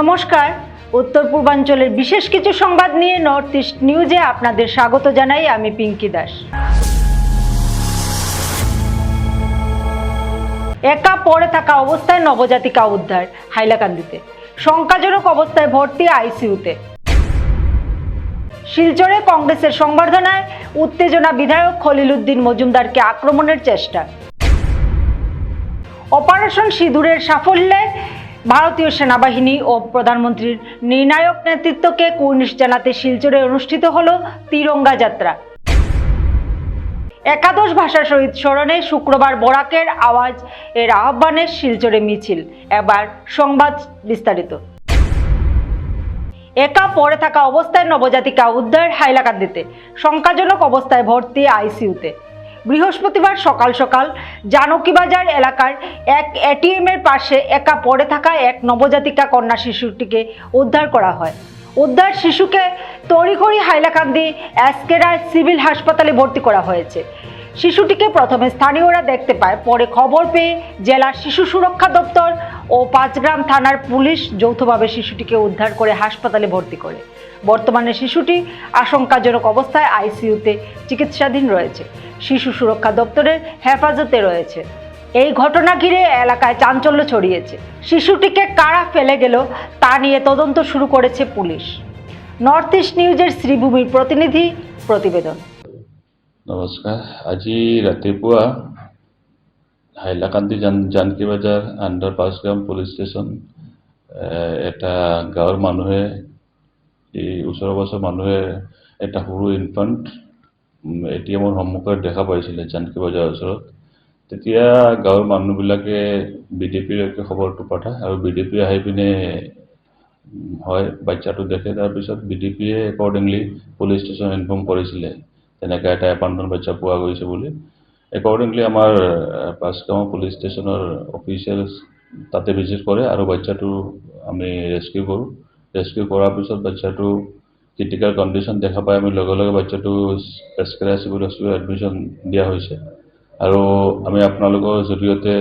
নমস্কার। উত্তর পূর্বাঞ্চলের বিশেষ কিছু সংবাদ নিয়ে নর্থ ইস্ট নিউজে আপনাদের স্বাগত জানাই আমি পিঙ্কি দাস। একা পড়ে থাকা অবস্থায় নবজাতিকা উদ্ধার হাইলাকান্দিতে। শঙ্কাজনক অবস্থায় ভর্তি আইসিইউতে। শিলচরে কংগ্রেসের সংবর্ধনায় উত্তেজনা বিধায়ক খলিল উদ্দিন মজুমদারকে আক্রমণের চেষ্টা। অপারেশন সিঁদুরের সাফল্যে ভারতীয় সেনাবাহিনী ও প্রধানমন্ত্রীর নির্ণায়ক নেতৃত্বকে কুর্নিশ জানাতে শিলচরে অনুষ্ঠিত হল তিরঙ্গা যাত্রা। একাদশ ভাষা শহীদ স্মরণে শুক্রবার বরাকের আওয়াজ, এর আহ্বানে শিলচরে মিছিল। এবার সংবাদ বিস্তারিত। একা পড়ে থাকা অবস্থায় নবজাতিকা উদ্ধার হাইলাকান্দিতে। শঙ্কাজনক অবস্থায় ভর্তি আইসিইউতে। বৃহস্পতিবার সকাল সকাল জানকীবাজার এলাকার এক এটিএম এর পাশে একা পড়ে থাকা এক নবজাতিকা কন্যা শিশুটিকে উদ্ধার করা হয়। উদ্ধার শিশুকে তড়িঘড়ি হাইলাকান্দি এসকেরায় সিভিল হাসপাতালে ভর্তি করা হয়েছে। শিশুটিকে প্রথমে স্থানীয়রা দেখতে পায়, পরে খবর পেয়ে জেলা শিশু সুরক্ষা দপ্তর ও পাঁচগ্রাম থানার পুলিশ যৌথভাবে শিশুটিকে উদ্ধার করে হাসপাতালে ভর্তি করে। বর্তমানে শিশুটি আশঙ্কাজনক অবস্থায় আইসিইউতে চিকিৎসাধীন রয়েছে। শিশু সুরক্ষা দপ্তরের হেফাজতে রয়েছে। এই ঘটনা ঘিরে এলাকায় চাঞ্চল্য ছড়িয়েছে। শিশুটিকে কারা ফেলে গেল তা নিয়ে তদন্ত শুরু করেছে পুলিশ। নর্থ ইস্ট নিউজের শ্রীভূমির প্ৰতিনিধি প্ৰতিবেদন নমস্কাৰ আজি ৰাতিপুৱা হাইলাকান্দি জান জানকী বজাৰ আণ্ডাৰ পাঁচগ্ৰাম পুলিচ ষ্টেচন এটা গাঁৱৰ মানুহে এই ওচৰৰ পাছৰ মানুহে এটা সৰু ইনফাণ্ট এ টি এমৰ সন্মুখত দেখা পাইছিলে জানকী বজাৰৰ ওচৰত। তেতিয়া গাঁৱৰ মানুহবিলাকে বি ডি পিলৈকে খবৰটো পঠায় আৰু বি ডি পি আহি পিনে হয় বাচ্চাটো দেখে। তাৰপিছত বি ডি পিয়ে একৰ্ডিংলি পুলিচ ষ্টেচন ইনফৰ্ম কৰিছিলে তেনেকৈ এটা এপাণ্ডন বাচ্চা পোৱা গৈছে বুলি। একৰ্ডিংলি আমাৰ পাঁচগাঁও পুলিচ ষ্টেচনৰ অফিচিয়েলছ তাতে ভিজিট কৰে আৰু বাচ্চাটো আমি ৰেস্কিউ কৰোঁ। ৰেস্কিউ কৰাৰ পিছত বাচ্চাটো ক্ৰিটিকেল কণ্ডিশ্যন দেখা পাই আমি লগে লগে বাচ্চাটো এছকেৰা চিভিল হস্পিটেলত এডমিশ্যন দিয়া হৈছে। আৰু আমি আপোনালোকৰ জৰিয়তে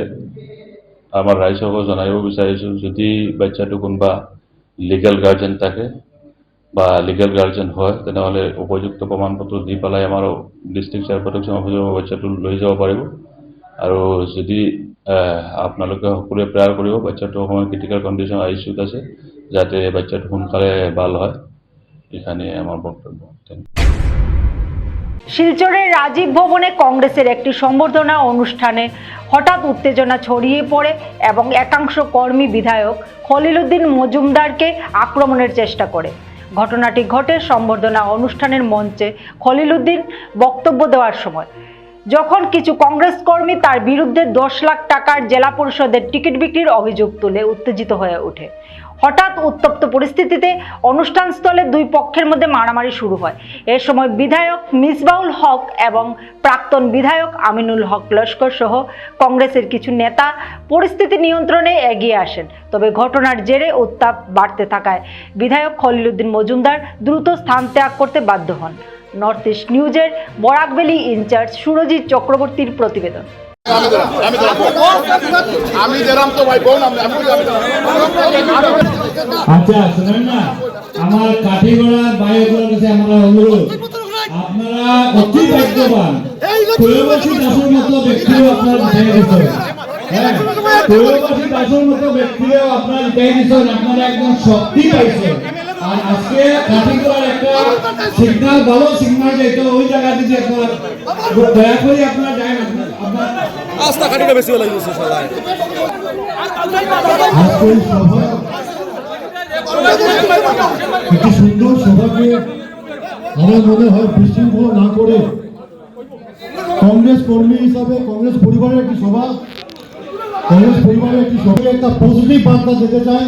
আমাৰ ৰাইজসকল জনাব বিচাৰিছোঁ, যদি বাচ্চাটো কোনোবা লিগেল গাৰ্জেন থাকে বা লিগেল গাৰ্জেন হয়, তেনেহ'লে উপযুক্ত প্ৰমাণ পত্ৰ দি পেলাই আমাৰ ডিষ্ট্ৰিক্ট চাইল্ড প্ৰটেকশ্যন অফিচৰ বাচ্চাটো লৈ যাব পাৰিব। আৰু যদি আপোনালোকে সকলোৱে প্ৰেয়াৰ কৰিব বাচ্চাটো অকণমান ক্ৰিটিকেল কণ্ডিশ্যন আই চি আছে যাতে বাচ্চাটো সোনকালে ভালো হয়, এখানে আমার বক্তব্য। শিলচরের রাজীব ভবনে কংগ্রেসের একটি সম্বর্ধনা অনুষ্ঠানে হঠাৎ উত্তেজনা ছড়িয়ে পড়ে এবং একাংশ কর্মী বিধায়ক খলিলুদ্দিন মজুমদারকে আক্রমণের চেষ্টা করে। ঘটনাটি ঘটে সম্বর্ধনা অনুষ্ঠানের মঞ্চে খলিলুদ্দিন বক্তব্য দেওয়ার সময়। যখন কিছু কংগ্রেস কর্মী তার বিরুদ্ধে দশ লাখ টাকার জেলা পরিষদের টিকিট বিক্রির অভিযোগ তুলে উত্তেজিত হয়ে ওঠে। হঠাৎ উত্তপ্ত পরিস্থিতিতে অনুষ্ঠানস্থলে দুই পক্ষের মধ্যে মারামারি শুরু হয়। এ সময় বিধায়ক মিসবাউল হক এবং প্রাক্তন বিধায়ক আমিনুল হক লস্কর সহ কংগ্রেসের কিছু নেতা পরিস্থিতি নিয়ন্ত্রণে এগিয়ে আসেন। তবে ঘটনার জেরে উত্তাপ বাড়তে থাকায় বিধায়ক খলিলুদ্দিন মজুমদার দ্রুত স্থান ত্যাগ করতে বাধ্য হন। নর্থ ইস্ট নিউজের বরাকবেলি ইনচার্জ সুরজিৎ চক্রবর্তীর প্রতিবেদন। আমি তো ভাই বোন আমি আচ্ছা শুনেন না। আমার কাঠিগড়া কাছে আমার অনুরোধ। আপনারা অতি ভাগ্যবান। দাসের মতো ব্যক্তিও আপনার জিতাই দিচ্ছেন হ্যাঁ দাসের মতো ব্যক্তিও আপনার জিতাই দিচ্ছেন আপনারা একদম শক্তি পাইছেন। আর আজকে কাঠিগড়ার একটা সিগনাল ভালো সিগনাল যেত ওই জায়গা দিতে আপনার দয়া করে আপনার রাস্তা খাটিটা বেশি ভালো লাগছে সবাই সুন্দর সভাকে আমার মনে হয় বিশৃঙ্খলা না করে কংগ্রেস কর্মী হিসাবে, কংগ্রেস পরিবারের একটি সভা, কংগ্রেস পরিবারের একটি সভায় একটা পজিটিভ বার্তা যেতে চায়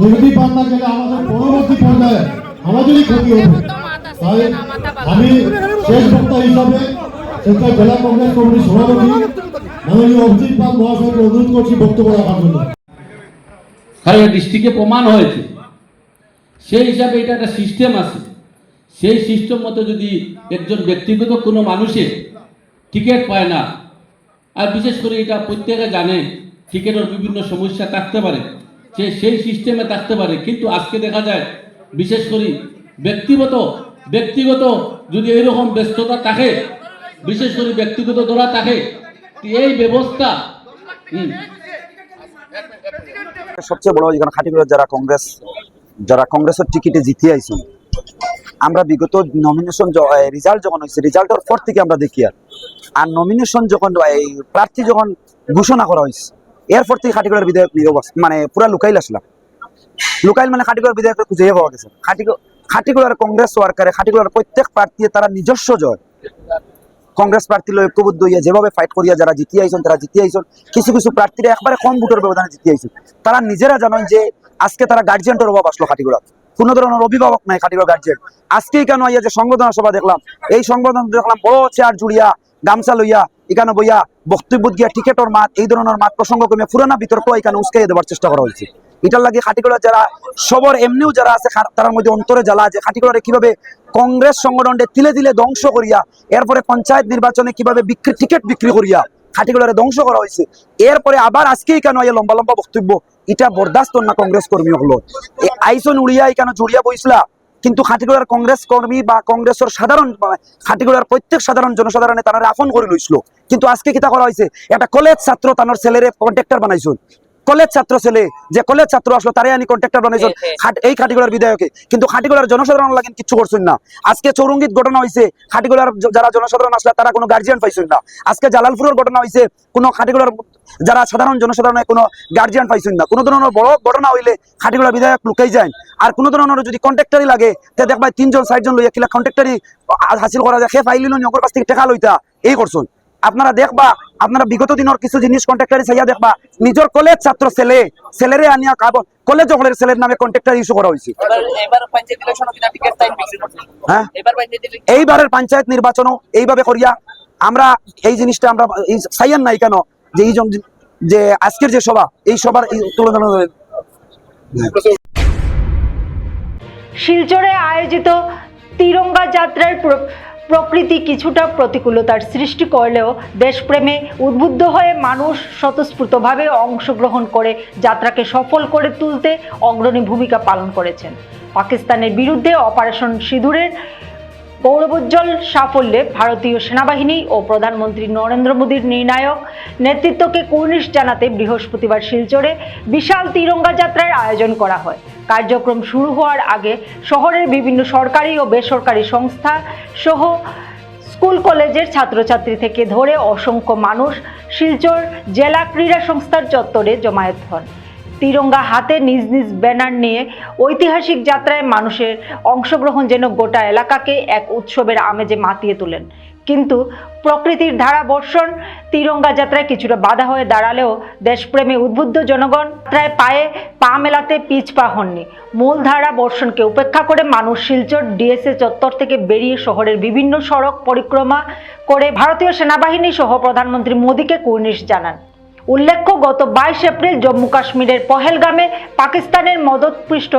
নেগেটিভ বার্তা গেলে আমাদের পরবর্তী পর্যায়ে আমাদেরই ক্ষতি হবে। তাই আমি শেষ বক্তা হিসাবে সেটা জেলা কংগ্রেস কমিটির সভাপতি মাননীয় অভিজিৎ পাল মহাশয়কে অনুরোধ করছি বক্তব্য রাখার জন্য। কারণ ডিস্ট্রিক্টে প্রমাণ হয়েছে। সেই হিসাবে এটা একটা সিস্টেম আছে। সেই সিস্টেম মতো যদি একজন ব্যক্তিগত কোনো মানুষের টিকিট পায় না, আর বিশেষ করে এটা প্রত্যেকে জানে, টিকিটের বিভিন্ন সমস্যা থাকতে পারে। সে সেই সিস্টেমে থাকতে পারে। কিন্তু আজকে দেখা যায়, বিশেষ করে ব্যক্তিগত ব্যক্তিগত যদি এরকম ব্যস্ততা থাকে বিশেষ করে ব্যক্তিগত ধরা থাকে এই ব্যবস্থা সবচেয়ে বড় এখানে খাটিগুলো যারা কংগ্রেস, যারা কংগ্রেসের টিকিটে জিতে আইছেন আমরা বিগত নমিনেশন রেজাল্ট যখন হয়েছে রেজাল্টের পর থেকে আমরা দেখি আর। আর নমিনেশন যখন এই প্রার্থী যখন ঘোষণা করা হয়েছে এরপর থেকে খাটিগুলোর বিধায়ক মানে পুরা লুকাইল আসলাম। লুকাইল মানে খাটিগুলোর বিধায়ক খুঁজে পাওয়া গেছে। খাটিগুলো খাটিগুলোর কংগ্রেস ওয়ার্কারে খাটিগুলোর প্রত্যেক প্রার্থী তারা নিজস্ব জয়। কংগ্রেস প্রার্থী ঐক্যবদ্ধ হইয়া যেভাবে ফাইট করিয়া যারা জিতে আইছেন তারা জিতে আইছেন কিছু কিছু প্রার্থীরা একবারে কম ভোটের ব্যবধানে জিতে আইছেন তারা নিজেরা জানেন যে আজকে তারা গার্জিয়ানটার অভাব আসলো খাটিগুলা কোন ধরনের অভিভাবক নাই খাটিগুলো গার্জিয়ান আজকেই কেন আইয়া যে সংবর্ধনা সভা দেখলাম, এই সংবর্ধনা দেখলাম বড় চেয়ার জুড়িয়া, গামছা লইয়া, এখানে বইয়া বক্তব্য গিয়া টিকেটর মাত, এই ধরনের মাত প্রসঙ্গ কমে পুরানা বিতর্ক এখানে উস্কাইয়ে দেওয়ার চেষ্টা করা হয়েছে। এটার লাগে খাটিগুলা যারা সবর, এমনিও যারা আছে তার মধ্যে অন্তরে জ্বালা যে খাটিগুলারে কীভাবে কংগ্রেস সংগঠনকে তিলে তিলে ধ্বংস করিয়া, এরপরে পঞ্চায়েত নির্বাচনে কীভাবে বিক্রি, টিকিট বিক্রি করিয়া খাটিগুলারে ধ্বংস করা হয়েছে, এরপরে আবার আজকেই কেন এই লম্বা লম্বা বক্তব্য? এটা বরদাস্ত না কংগ্রেস কর্মী হলো। আইসন উড়িয়া কেন জড়িয়া বইসলা কিন্তু খাটিগুলার কংগ্রেস কর্মী বা কংগ্রেসের সাধারণ মানে খাটিগুলার প্রত্যেক সাধারণ জনসাধারণে তারা আপন করে লইছিল। কিন্তু আজকে কিতা করা হয়েছে? একটা কলেজ ছাত্র তানোর ছেলেরে কন্ট্রাক্টর বানাইছুন। কলেজ ছাত্র ছেলে যে কলেজ ছাত্র আসলো তারে আনি কন্ট্রাক্টর বানাইছেন এই খাটিগুলার বিধায়কে। কিন্তু খাটিগুলার জনসাধারণ লাগেন কিচ্ছু করছেন না। আজকে চৌরঙ্গিত ঘটনা হয়েছে খাটিগুলার যারা জনসাধারণ আসলে তারা কোনো গার্জিয়ান পাইছেন না। আজকে জালালপুরের ঘটনা হয়েছে কোনো খাটিগুলার যারা সাধারণ জনসাধারণে কোনো গার্জিয়ান পাইছেন না। কোনো ধরনের বড় ঘটনা হইলে খাটিগুলার বিধায়ক লুকাই যায়। আর কোনো ধরনের যদি কন্ট্রাক্টারি লাগে তে দেখবা তিনজন চারজন লইয়া কিলা কন্ট্রাক্টারি হাসিল করা যায়। সে ফাইলিল অঙ্কর কাছ থেকে টেকা লইতা এই করছেন। আপনারা দেখবা আপনারা বিগত দিনের কিছু জিনিস কন্ট্রাক্টারি চাইয়া দেখবা নিজের কলেজ ছাত্র ছেলে ছেলেরে আনিয়া কাব কলেজ হলের ছেলের নামে কন্ট্রাক্টার ইস্যু করা হয়েছে হ্যাঁ? এইবারের পঞ্চায়েত নির্বাচনও এইভাবে করিয়া আমরা এই জিনিসটা আমরা এই নাই কেন? যে এই যে আজকের যে সভা এই সভার তুলনা শিলচরে আয়োজিত তিরঙ্গা যাত্রার প্রকৃতি কিছুটা প্রতিকূলতার সৃষ্টি করলেও দেশপ্রেমে উদ্বুদ্ধ হয়ে মানুষ স্বতঃস্ফূর্তভাবে অংশগ্রহণ করে যাত্রাকে সফল করে তুলতে অগ্রণী ভূমিকা পালন করেছেন। পাকিস্তানের বিরুদ্ধে অপারেশন সিঁদুরের গৌরবোজ্জ্বল সাফল্যে ভারতীয় সেনাবাহিনী ও প্রধানমন্ত্রী নরেন্দ্র মোদীর নির্ণায়ক নেতৃত্বকে কুর্নিশ জানাতে বৃহস্পতিবার শিলচরে বিশাল তিরঙ্গা যাত্রার আয়োজন করা হয়। কার্যক্রম শুরু হওয়ার আগে শহরের বিভিন্ন সরকারি ও বেসরকারি সংস্থা সহ স্কুল কলেজের ছাত্রছাত্রী থেকে ধরে অসংখ্য মানুষ শিলচর জেলা ক্রীড়া সংস্থার চত্বরে জমায়েত হন। তিরঙ্গা হাতে নিজ নিজ ব্যানার নিয়ে ঐতিহাসিক যাত্রায় মানুষের অংশগ্রহণ যেন গোটা এলাকাকে এক উৎসবের আমেজে মাতিয়ে তোলেন। কিন্তু প্রকৃতির ধারা বর্ষণ তিরঙ্গা যাত্রায় কিছুটা বাধা হয়ে দাঁড়ালেও দেশপ্রেমে উদ্বুদ্ধ জনগণ যাত্রায় পায়ে পা মেলাতে পিছপা হননি। মূল ধারা বর্ষণকে উপেক্ষা করে মানুষ শিলচর ডিএসএ চত্বর থেকে বেরিয়ে শহরের বিভিন্ন সড়ক পরিক্রমা করে ভারতীয় সেনাবাহিনী সহ প্রধানমন্ত্রী মোদীকে কুর্নিশ জানান। উল্লেখ্য, গত বাইশ এপ্রিল জম্মু কাশ্মীরের পহেলগামে পাকিস্তানের মদতপৃষ্ট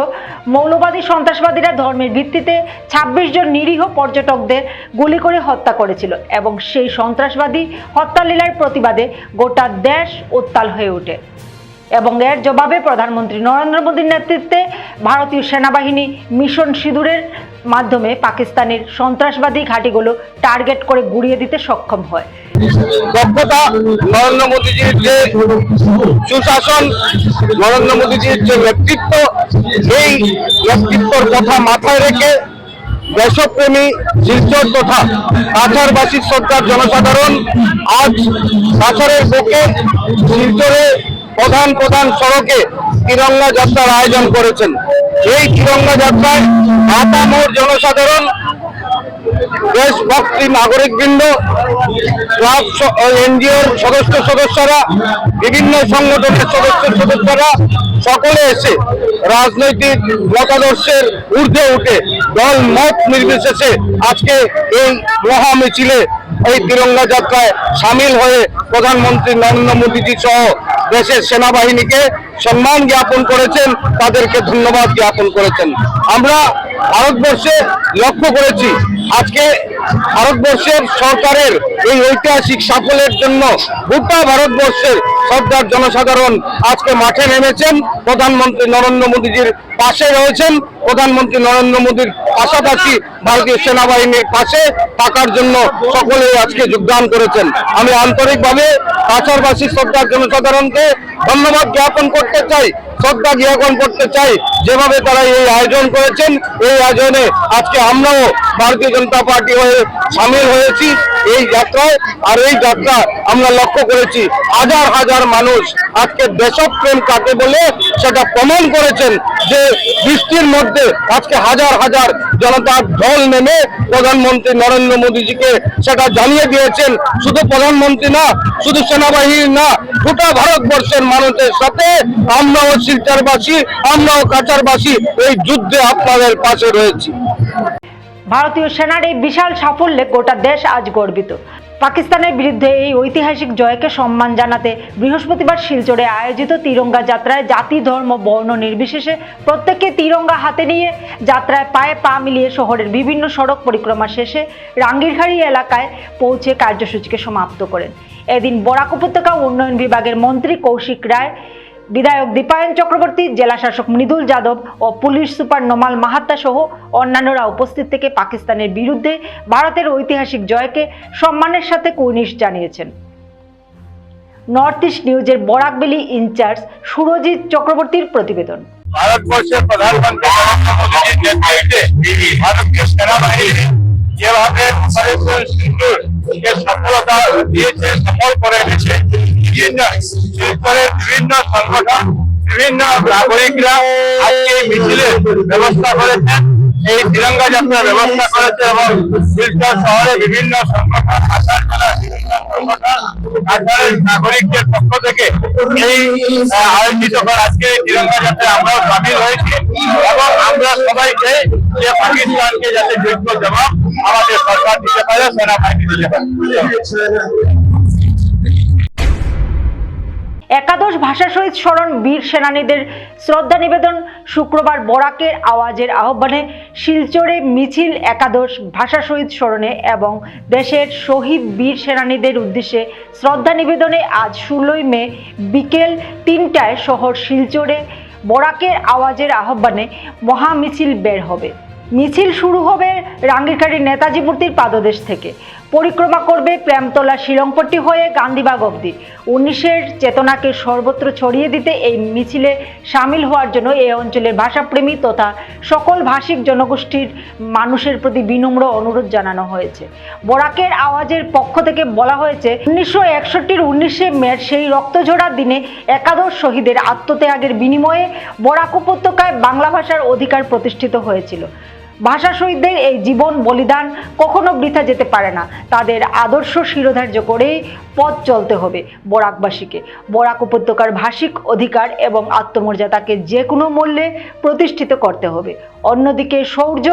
মৌলবাদী সন্ত্রাসবাদীরা ধর্মের ভিত্তিতে ছাব্বিশ জন নিরীহ পর্যটকদের গুলি করে হত্যা করেছিল এবং সেই সন্ত্রাসবাদী হত্যালীলার প্রতিবাদে গোটা দেশ উত্তাল হয়ে ওঠে। এবং এর জবাবে প্রধানমন্ত্রী নরেন্দ্র মোদীর নেতৃত্বে ভারতীয় সেনাবাহিনী মিশন সিঁদুরের মাধ্যমে পাকিস্তানের সন্ত্রাসবাদী ঘাঁটিগুলো টার্গেট করে গুড়িয়ে দিতে সক্ষম হয়। দক্ষতা নরেন্দ্র মোদীজির যে সুশাসন, নরেন্দ্র মোদীজির যে নেতৃত্ব এই নেতৃত্বর কথা মাথায় রেখে দেশপ্রেমী শিলচর তথা কাছাড়বাসী সরকার জনসাধারণ আজ কাছাড়ের বুকে শিলচরে প্রধান প্রধান সড়কে তিরঙ্গা যাত্রার আয়োজন করেছেন। এই তিরঙ্গা যাত্রায় আপামোর জনসাধারণ, দেশভক্তি নাগরিকবৃন্দ ক্লাব এনজিওর সদস্য সদস্যরা, বিভিন্ন সংগঠনের সদস্য সদস্যরা সকলে এসে রাজনৈতিক মতাদর্শের ঊর্ধ্বে উঠে দল মত নির্বিশেষে আজকে এই মহা মিছিলে এই তিরঙ্গা যাত্রায় সামিল হয়ে প্রধানমন্ত্রী নরেন্দ্র মোদীজি সহ দেশের সেনাবাহিনীকে সম্মান জ্ঞাপন করেছেন তাদেরকে ধন্যবাদ জ্ঞাপন করেছেন। আমরা ভারতবর্ষে লক্ষ্য করেছি আজকে ভারতবর্ষের সরকারের এই ঐতিহাসিক সাফল্যের জন্য গোটা ভারতবর্ষের সর্দার জনসাধারণ আজকে মাঠে নেমেছেন। প্রধানমন্ত্রী নরেন্দ্র মোদীজির পাশে রয়েছেন। প্রধানমন্ত্রী নরেন্দ্র মোদীর পাশাপাশি ভারতীয় সেনাবাহিনীর পাশে থাকার জন্য সকলেই আজকে যোগদান করেছেন। আমি আন্তরিকভাবে কাছারবাসী শ্রদ্ধার জনসাধারণকে ধন্যবাদ জ্ঞাপন করতে চাই। শ্রদ্ধা জ্ঞাপন করতে চাই। যেভাবে তারা এই আয়োজন করেছেন, এই আয়োজনে আজকে আমরাও ভারতীয় জনতা পার্টি হয়ে সামিল হয়েছি। এই যাত্রায় আর এই যাত্রা আমরা লক্ষ্য করেছি। হাজার হাজার মানুষ আজকে দেশপ্রেম কাকে বলে সেটা প্রমাণ করেছেন যে বৃষ্টির মধ্যে আজকে হাজার হাজার জনতার ঢল নেমে প্রধানমন্ত্রী নরেন্দ্র মোদীজিকে সেটা জানিয়ে দিয়েছেন। শুধু প্রধানমন্ত্রী না, শুধু সেনাবাহিনী না, গোটা ভারতবর্ষের মানুষের সাথে আমরাও শিলচরবাসী, আমরাও কাচারবাসী এই যুদ্ধে আপনাদের পাশে রয়েছি। ভারতীয় সেনার এই বিশাল সাফল্যে গোটা দেশ আজ গর্বিত। পাকিস্তানের বিরুদ্ধে এই ঐতিহাসিক জয়কে সম্মান জানাতে বৃহস্পতিবার শিলচরে আয়োজিত তিরঙ্গা যাত্রায় জাতি, ধর্ম, বর্ণ নির্বিশেষে প্রত্যেককে তিরঙ্গা হাতে নিয়ে যাত্রায় পায়ে পা মিলিয়ে শহরের বিভিন্ন সড়ক পরিক্রমা শেষে রাঙ্গিরখাড়ি এলাকায় পৌঁছে কার্যসূচিকে সমাপ্ত করেন। এদিন বরাক উপত্যকা উন্নয়ন বিভাগের মন্ত্রী কৌশিক রায় বিধায়ক দীপায়ন চক্রবর্তী, জেলা শাসক মৃদুল যাদব ও পুলিশ সুপার নোমাল মাহাত্তা সহ অন্যান্যরা উপস্থিত থেকে পাকিস্তানের বিরুদ্ধে ভারতের ঐতিহাসিক জয়কে সম্মানের সাথে কুর্নিশ জানিয়েছেন। নর্থ ইস্ট নিউজের বরাকবেলি ইনচার্জ সুরজিৎ চক্রবর্তীর প্রতিবেদন। ভারতবর্ষের প্রধানমন্ত্রী নরেন্দ্র মোদীজির নেতৃত্বে ভারতীয় সেনাবাহিনী যেভাবে কে সফলতা দিয়েছে, সফল করে এনেছে। বিভিন্ন শিল্পের বিভিন্ন সংগঠন, বিভিন্ন নাগরিকরা আজকে এই মিছিলের ব্যবস্থা করেছেন এই তিরঙ্গা যাত্রার ব্যবস্থা করেছে এবং শিলচর শহরে বিভিন্ন সংগঠন আসার নাগরিকদের পক্ষ থেকে এই আয়োজিত করা আজকে তিরঙ্গা যাত্রায় আমরাও সামিল হয়েছি এবং আমরা সবাইকে যে পাকিস্তানকে যাতে যোগ্য জবাব আমাদের সরকার দিতে পারে, সেনাবাহিনী দিতে পারে। একাদশ ভাষা শহীদ স্মরণ বীর সেনানীদের শ্রদ্ধা নিবেদন শুক্রবার বরাকের আওয়াজের আহ্বানে শিলচরে মিছিল একাদশ ভাষা শহীদ স্মরণে এবং দেশের শহীদ বীর সেনানীদের উদ্দেশ্যে শ্রদ্ধা নিবেদনে আজ ষোলোই মে বিকেল তিনটায় শহর শিলচরে বরাকের আওয়াজের আহ্বানে মহামিছিল বের হবে। মিছিল শুরু হবে রাঙ্গিরখাড়ি নেতাজি মূর্তির পাদদেশ থেকে। পরিক্রমা করবে প্রেমতলা শিলংপট্টি হয়ে গান্ধীবাগ অবধি। উনিশের চেতনাকে সর্বত্র ছড়িয়ে দিতে এই মিছিলে সামিল হওয়ার জন্য এই অঞ্চলের ভাষাপ্রেমী তথা সকল ভাষিক জনগোষ্ঠীর মানুষের প্রতি বিনম্র অনুরোধ জানানো হয়েছে। বরাকের আওয়াজের পক্ষ থেকে বলা হয়েছে, উনিশশো একষট্টির উনিশে মের সেই রক্তঝরা দিনে একাদশ শহীদের আত্মত্যাগের বিনিময়ে বরাক উপত্যকায় বাংলা ভাষার অধিকার প্রতিষ্ঠিত হয়েছিল। ভাষা শহীদদের এই জীবন বলিদান কখনো বৃথা যেতে পারে না। তাদের আদর্শ শিরোধার্য করেই পথ চলতে হবে বরাকবাসীকে। বরাক উপত্যকার ভাষিক অধিকার এবং আত্মমর্যাদাকে যে কোনো মূল্যে প্রতিষ্ঠিত করতে হবে। অন্যদিকে শৌর্য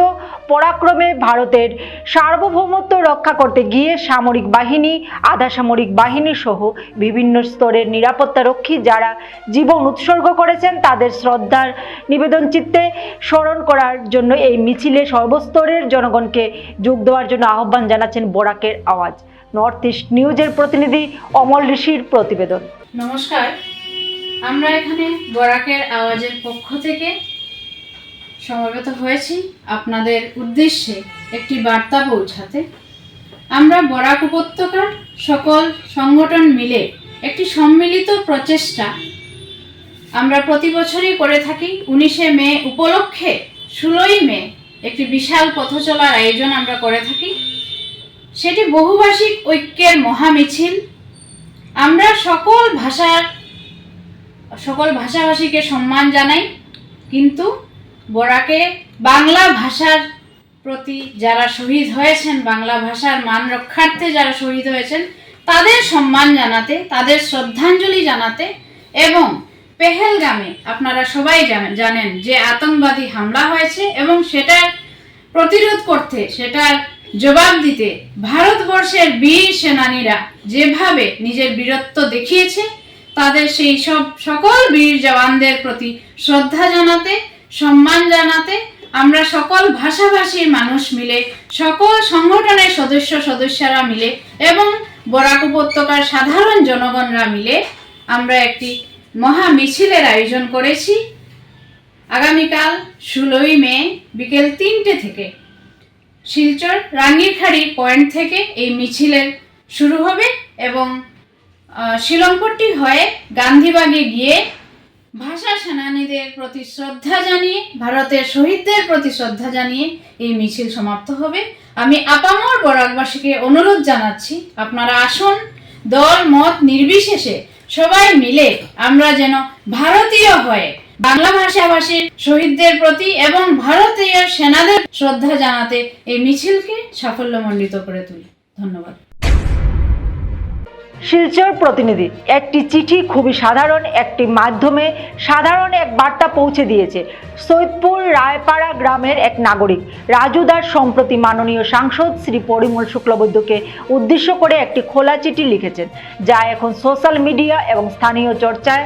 পরাক্রমে ভারতের সার্বভৌমত্ব রক্ষা করতে গিয়ে সামরিক বাহিনী, আধা সামরিক বাহিনী সহ বিভিন্ন স্তরের নিরাপত্তারক্ষী যারা জীবন উৎসর্গ করেছেন, তাদের শ্রদ্ধার নিবেদন চিত্তে স্মরণ করার জন্য এই মিছিলে সর্বস্তরের জনগণকে যোগ দেওয়ার জন্য আহ্বান জানাচ্ছেন বরাকের আওয়াজ। নর্থ ইস্ট নিউজের প্রতিনিধি অমল ঋষির প্রতিবেদন। নমস্কার, আমরা এখানে বরাকের আওয়াজের পক্ষ থেকে সমবেত হয়েছি আপনাদের উদ্দেশ্যে একটি বার্তা পৌঁছাতে। আমরা বরাক উপত্যকার সকল সংগঠন মিলে একটি সম্মিলিত প্রচেষ্টা আমরা প্রতি বছরই করে থাকি। উনিশে মে উপলক্ষে, ষোলোই মে একটি বিশাল পথচলার আয়োজন আমরা করে থাকি। সেটি বহুভাষিক ঐক্যের মহামিছিল। আমরা সকল ভাষার সকল ভাষাভাষীকে সম্মান জানাই, কিন্তু বরাকে বাংলা ভাষার প্রতি যারা শহীদ হয়েছেন, বাংলা ভাষার মান রক্ষার্থে যারা শহীদ হয়েছেন, তাদের সম্মান জানাতে, তাদের শ্রদ্ধাঞ্জলি জানাতে এবং পেহেলগামে আপনারা সবাই জানেন যে আতঙ্কবাদী হামলা হয়েছে এবং সেটার প্রতিরোধ করতে, সেটার জবাব দিতে ভারতবর্ষের বীর সেনানীরা যেভাবে নিজের বীরত্ব দেখিয়েছে, তাদের সেই সব সকল বীর জওয়ানদের প্রতি শ্রদ্ধা জানাতে, সম্মান জানাতে আমরা সকল ভাষাভাষীর মানুষ মিলে, সকল সংগঠনের সদস্য সদস্যরা মিলে এবং বরাক উপত্যকার সাধারণ জনগণরা মিলে আমরা একটি মহা মিছিলের আয়োজন করেছি। আগামীকাল ষোলোই মে বিকেল তিনটে থেকে শিলচর রাঙ্গিরখাড়ি পয়েন্ট থেকে এই মিছিলের শুরু হবে এবং শিলংপট্টি হয়ে গান্ধীবাগে গিয়ে ভাষা সেনানীদের প্রতি শ্রদ্ধা জানিয়ে, ভারতের শহীদদের প্রতি শ্রদ্ধা জানিয়ে এই মিছিল সমাপ্ত হবে। আমি আপামর বরাকবাসীকে অনুরোধ জানাচ্ছি, আপনারা আসুন, দল, মত নির্বিশেষে সবাই মিলে আমরা যেন ভারতীয় হয়ে বাংলা ভাষাভাষীর শহীদদের প্রতি এবং ভারতীয় সেনাদের শ্রদ্ধা জানাতে এই মিছিলকে সাফল্যমণ্ডিত করে তুলি। ধন্যবাদ। শিলচর প্রতিনিধি, একটি চিঠি খুবই সাধারণ, একটি মাধ্যমে সাধারণ এক বার্তা পৌঁছে দিয়েছে। সৈয়দপুর রায়পাড়া গ্রামের এক নাগরিক, রাজু দাস সম্প্রতি মাননীয় সাংসদ শ্রী পরিমল শুক্লবৈদ্যকে উদ্দেশ্য করে একটি খোলা চিঠি লিখেছেন, যা এখন সোশ্যাল মিডিয়া এবং স্থানীয় চর্চায়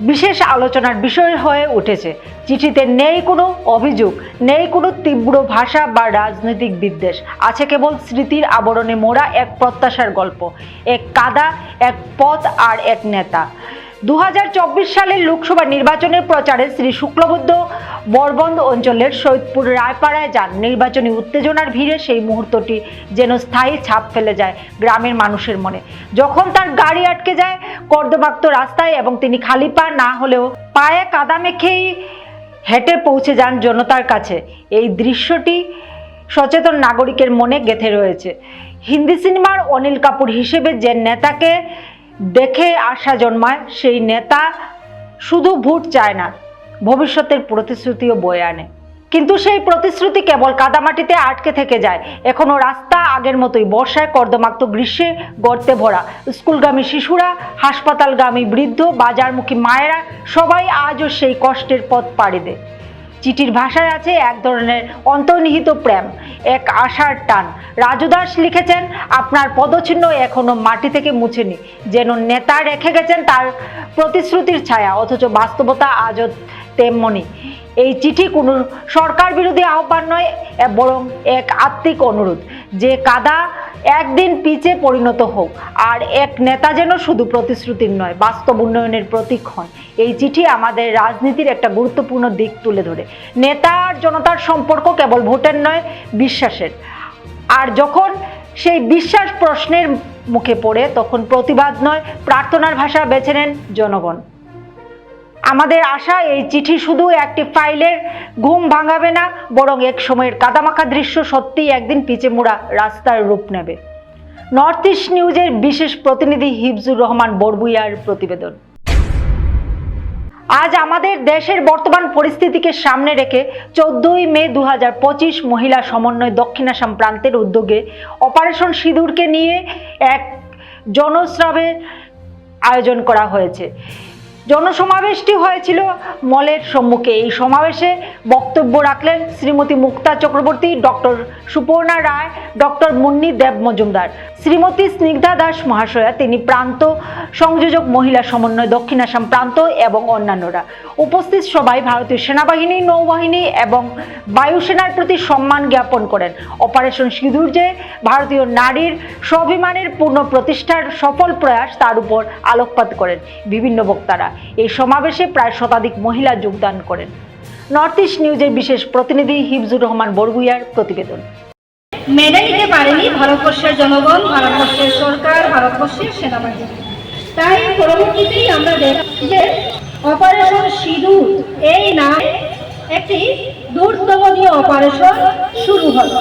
বিশেষ আলোচনার বিষয় হয়ে উঠেছে। চিঠিতে নেই কোনো অভিযোগ, নেই কোনো তীব্র ভাষা বা রাজনৈতিক বিদ্বেষ। আছে কেবল স্মৃতির আবরণে মোড়া এক প্রত্যাশার গল্প, এক কাদা, এক পথ আর এক নেতা। দু হাজার চব্বিশ সালের লোকসভা নির্বাচনের প্রচারে শ্রী শুক্লবুদ্ধ বরবন্দ অঞ্চলের সৈয়দপুর রায়পাড়ায় যান। নির্বাচনী উত্তেজনার ভিড়ে সেই মুহূর্তটি যেন স্থায়ী ছাপ ফেলে যায় গ্রামের মানুষের মনে। যখন তার গাড়ি আটকে যায় কর্দমাক্ত রাস্তায় এবং তিনি খালি পা না হলেও পায়ে কাদা মেখেই হেঁটে পৌঁছে যান জনতার কাছে। এই দৃশ্যটি সচেতন নাগরিকের মনে গেঁথে রয়েছে। হিন্দি সিনেমার অনিল কাপুর হিসেবে যে নেতাকে দেখে আশা জন্মায়, সেই নেতা শুধু ভোট চায় না, ভবিষ্যতের প্রতিশ্রুতিও বয়ে আনে। কিন্তু সেই প্রতিশ্রুতি কেবল কাদামাটিতে আটকে থেকে যায়। এখনও রাস্তা আগের মতোই বর্ষায় কর্দমাক্ত গ্রীষ্মে গর্তে ভরা। স্কুলগামী শিশুরা, হাসপাতালগামী বৃদ্ধ, বাজারমুখী মায়েরা, সবাই আজও সেই কষ্টের পথ পাড়ি দেয়। চিঠির ভাষায় আছে এক ধরনের অন্তর্নিহিত প্রেম, এক আশার টান। রাজু দাস লিখেছেন, আপনার পদচিহ্ন এখনও মাটি থেকে মুছেনি। যেন নেতা রেখে গেছেন তার প্রতিশ্রুতির ছায়া, অথচ বাস্তবতা আজও তেমনি। এই চিঠি কোনো সরকার বিরোধী আহ্বান নয় বরং এক আত্মিক অনুরোধ যে কাদা একদিন পিছে পরিণত হোক, আর এক নেতা যেন শুধু প্রতিশ্রুতির নয়, বাস্তব উন্নয়নের প্রতীক হন। এই চিঠি আমাদের রাজনীতির একটা গুরুত্বপূর্ণ দিক তুলে ধরে। নেতা আর জনতার সম্পর্ক কেবল ভোটের নয়, বিশ্বাসের। আর যখন সেই বিশ্বাস প্রশ্নের মুখে পড়ে, তখন প্রতিবাদ নয়, প্রার্থনার ভাষা বেছে নেন জনগণ। আমাদের আশা এই চিঠি শুধু একটি ফাইলের ঘুম ভাঙাবে না, বরং এক সময়ের কাদামাখা দৃশ্য সত্যিই একদিন পিছে মোড়া রাস্তার রূপ নেবে। নর্থ ইস্ট নিউজের বিশেষ প্রতিনিধি হিফজুর রহমান বরবুইয়ার প্রতিবেদন। আজ আমাদের দেশের বর্তমান পরিস্থিতিকে সামনে রেখে চোদ্দই মে দু হাজার পঁচিশ মহিলা সমন্বয় দক্ষিণ আসাম প্রান্তের উদ্যোগে অপারেশন সিঁদুরকে নিয়ে এক জনস্রাবের আয়োজন করা হয়েছে। জনসমাবেশটি হয়েছিল মলের সম্মুখে। এই সমাবেশে বক্তব্য রাখলেন শ্রীমতী মুক্তা চক্রবর্তী, ডক্টর সুপর্ণা রায়, ডক্টর মুন্নি দেব মজুমদার। শ্রীমতী স্নিগ্ধা দাস মহাশয়া, তিনি প্রান্ত সংযোজক, মহিলা সমন্বয় দক্ষিণ আসাম প্রান্ত এবং অন্যান্যরা। উপস্থিত সবাই ভারতীয় সেনাবাহিনী, নৌবাহিনী এবং বায়ুসেনার প্রতি সম্মান জ্ঞাপন করেন। অপারেশন সিঁদুর যে ভারতীয় নারীর স্বাভিমানের পূর্ণ প্রতিষ্ঠার সফল প্রয়াস, তার উপর আলোকপাত করেন। বিভিন্ন বক্তারা এই সমাবেশে প্রায় শতাধিক মহিলা যোগদান করেন। নর্থ ইস্ট নিউজের বিশেষ প্রতিনিধি হিফজুর রহমান বরগুইয়ার প্রতিবেদন। মেনে নিতে পারেনি ভারতবর্ষের জনগণ, ভারতবর্ষের সরকার, ভারতবর্ষের সেনাবাহিনী। তাই পরবর্তীতেই আমরা দেখি যে অপারেশন সিঁদুর এই নাম একটি দূরদমনীয় অপারেশন শুরু হলো।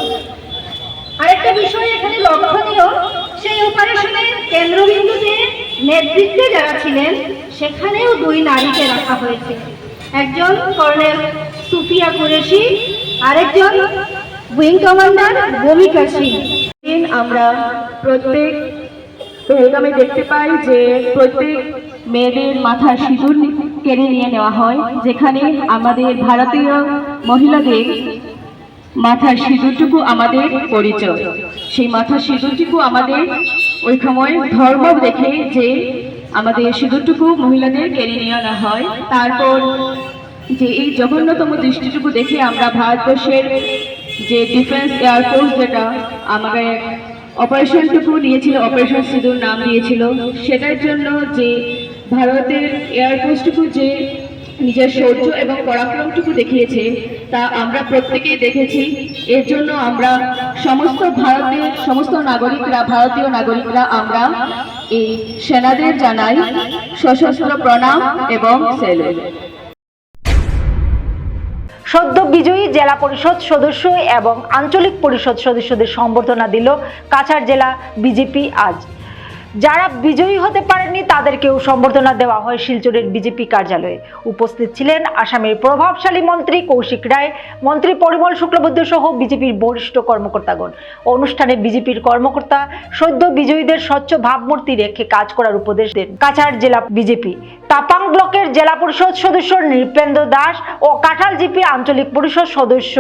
আরেকটা বিষয় এখানে লক্ষণীয়, সেই অপারেশনের কেন্দ্রবিন্দুতে নেতৃত্বে যারা ছিলেন, সেখানেও দুই নারীকে রাখা হয়েছে। একজন কর্নেল সুফিয়া কুরেশি, আরেকজন উইং কমান্ডার ভূমিকা সিং আমরা প্রত্যেক পেহেলগামে দেখতে পাই যে প্রত্যেক মেয়েদের মাথার সিঁদুর কেড়ে নিয়ে নেওয়া হয়, যেখানে আমাদের ভারতীয় মহিলাদের মাথার সিঁদুরটুকু আমাদের পরিচয়। সেই মাথার সিঁদুরটুকু আমাদের ওই সময় ধর্ম দেখে যে আমাদের সিঁদুরটুকু মহিলাদের কেড়ে নিয়ে আনা হয়। তারপর যে এই জঘন্যতম দৃষ্টিটুকু দেখে আমরা ভারতবর্ষের যে ডিফেন্স এয়ারফোর্স যেটা আমাদের অপারেশনটুকু নিয়েছিল, অপারেশন সিঁদুর নাম দিয়েছিল, সেটার জন্য যে ভারতের এয়ারফোর্সটুকু যে নিজের শৌর্য এবং পরাক্রমটুকু দেখিয়েছে, তা আমরা প্রত্যেকেই দেখেছি। এর জন্য আমরা সমস্ত ভারতের সমস্ত নাগরিকরা, ভারতীয় নাগরিকরা আমরা এই সেনাদের জানাই সশস্ত্র প্রণাম এবং সেলুট। সদ্য বিজয়ী জেলা পরিষদ সদস্য এবং আঞ্চলিক পরিষদ সদস্যদের সম্বর্ধনা দিল কাছাড় জেলা বিজেপি আজ। যারা বিজয়ী হতে পারেননি, তাদেরকেও সম্বর্ধনা দেওয়া হয় শিলচরের বিজেপি কার্যালয়ে। উপস্থিত ছিলেন আসামের প্রভাবশালী মন্ত্রী কৌশিক রায়, মন্ত্রী পরিমল শুক্লবৈদ্য সহ বিজেপির বরিষ্ঠ কর্মকর্তাগণ। অনুষ্ঠানে বিজেপির কর্মকর্তা, সদ্য বিজয়ীদের স্বচ্ছ ভাবমূর্তি রেখে কাজ করার উপদেশ দেন কাছাড় জেলা বিজেপি। তাপাং ব্লকের জেলা পরিষদ সদস্য নৃপেন্দ্র দাস ও কাঁঠাল জিপি আঞ্চলিক পরিষদ সদস্য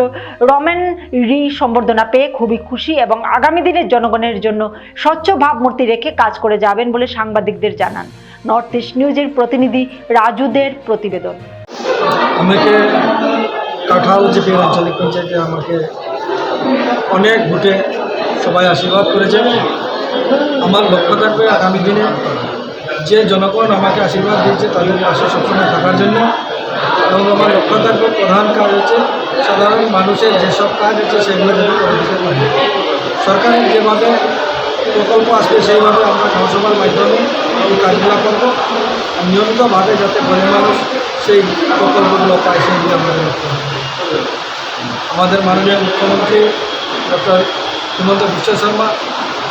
রমেন রি সম্বর্ধনা পেয়ে খুবই খুশি এবং আগামী দিনের জনগণের জন্য স্বচ্ছ ভাবমূর্তি রেখে কাজ করে যাবেন বলে সাংবাদিকদের জানান। নর্থ ইস্ট নিউজের প্রতিনিধি রাজুদের প্রতিবেদন। আমাকে কাঁঠাল জিপি আঞ্চলিক পঞ্চায়েতে আমাকে অনেক ভোটে সবাই আশীর্বাদ করেছে। আমার লক্ষ্য থাকবে আগামী দিনে যে জনগণ আমাকে আশীর্বাদ দিয়েছে তাদের পাশে সবসময় থাকার জন্য। এবং আমার লক্ষ্য থাকবে প্রধান কাজ হচ্ছে সাধারণ মানুষের যেসব কাজ হচ্ছে সেগুলো যাতে সরকারের যেভাবে প্রকল্প আসবে সেইভাবে আমরা গ্রামসভার মাধ্যমে এই কাজগুলো করব নিয়মিতভাবে যাতে গরিব মানুষ সেই প্রকল্পগুলো পায় লক্ষ্য রাখব। আমাদের মাননীয় মুখ্যমন্ত্রী ডক্টর হিমন্ত বিশ্ব শর্মা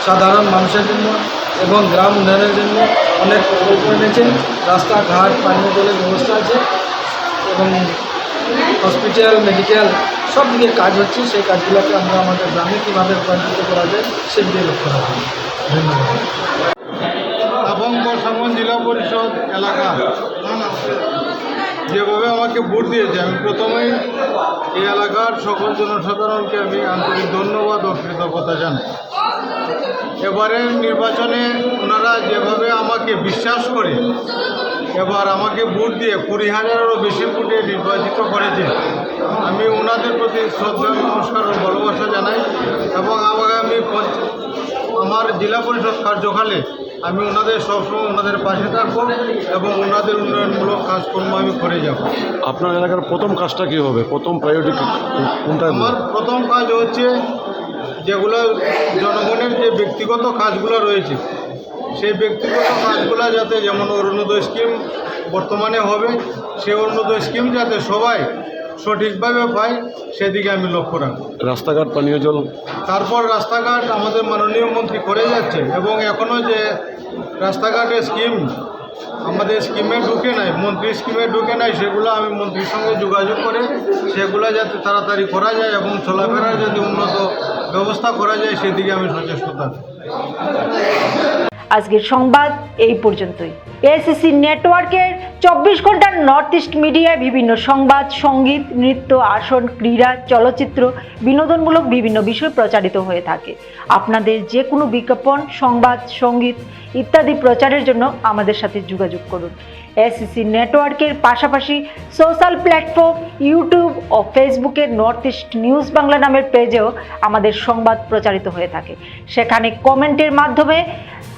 সাধারণ মানুষের জন্য এবং গ্রাম উন্নয়নের জন্য অনেক প্রকল্প এনেছেন রাস্তাঘাট, পানীয় জলের ব্যবস্থা আছে এবং হসপিটাল, মেডিকেল, সব দিকে কাজ হচ্ছে। সেই কাজগুলোকে আমরা আমাদের গ্রামে কীভাবে রূপান্তরিত করা যায় সেদিকে লক্ষ্য রাখব। ধন্যবাদ। জেলা পরিষদ এলাকা। যেভাবে আমাকে ভোট দিয়েছে, আমি প্রথমেই এই এলাকার সকল জনসাধারণকে আমি আন্তরিক ধন্যবাদ ও কৃতজ্ঞতা জানাই। এবারের নির্বাচনে ওনারা যেভাবে আমাকে বিশ্বাস করে এবার আমাকে ভোট দিয়ে কুড়ি হাজারেরও বেশি ভোটে নির্বাচিত করেছে। আমি ওনাদের প্রতি শ্রদ্ধা নমস্কার ও ভালোবাসা জানাই এবং আগামী পঞ্চ- আমার জেলা পরিষদ কার্যকালে আমি ওনাদের সবসময় ওনাদের পাশে থাকব এবং ওনাদের উন্নয়নমূলক কাজকর্ম আমি করে যাব। আপনার এলাকার প্রথম কাজটা কি হবে? প্রথম প্রায়োরিটি কোনটা আমার প্রথম কাজ হচ্ছে যেগুলো জনগণের যে ব্যক্তিগত কাজগুলো রয়েছে সেই ব্যক্তিগত কাজগুলো যাতে যেমন অরুণোদয় স্কিম বর্তমানে হবে সেই অরুণোদয় স্কিম যাতে সবাই সঠিকভাবে পায় সেদিকে আমি লক্ষ্য রাখব। রাস্তাঘাট পানীয় জল। তারপর রাস্তাঘাট আমাদের মাননীয় মন্ত্রী করে যাচ্ছে এবং এখনও যে রাস্তাঘাটের স্কিম আমাদের স্কিমে ঢুকে নাই মন্ত্রী স্কিমে ঢুকে নাই সেগুলো আমি মন্ত্রীর সঙ্গে যোগাযোগ করে সেগুলো যাতে তাড়াতাড়ি করা যায় এবং চলাফেরার যদি উন্নত ব্যবস্থা করা যায় সেদিকে আমি সচেষ্ট থাকব। আজকের সংবাদ এই পর্যন্তই। এসিসি নেটওয়ার্কের চব্বিশ ঘণ্টার নর্থ ইস্ট মিডিয়ায় বিভিন্ন সংবাদ, সংগীত, নৃত্য, আসন, ক্রীড়া, চলচ্চিত্র, বিনোদনমূলক বিভিন্ন বিষয় প্রচারিত হয়ে থাকে। আপনাদের যে কোনো বিজ্ঞাপন, সংবাদ, সংগীত ইত্যাদি প্রচারের জন্য আমাদের সাথে যোগাযোগ করুন। এসিসি নেটওয়ার্কের পাশাপাশি সোশ্যাল প্ল্যাটফর্ম, ইউটিউব ও ফেসবুকের নর্থ ইস্ট নিউজ বাংলা নামের পেজেও আমাদের সংবাদ প্রচারিত হয়ে থাকে। সেখানে কমেন্টের মাধ্যমে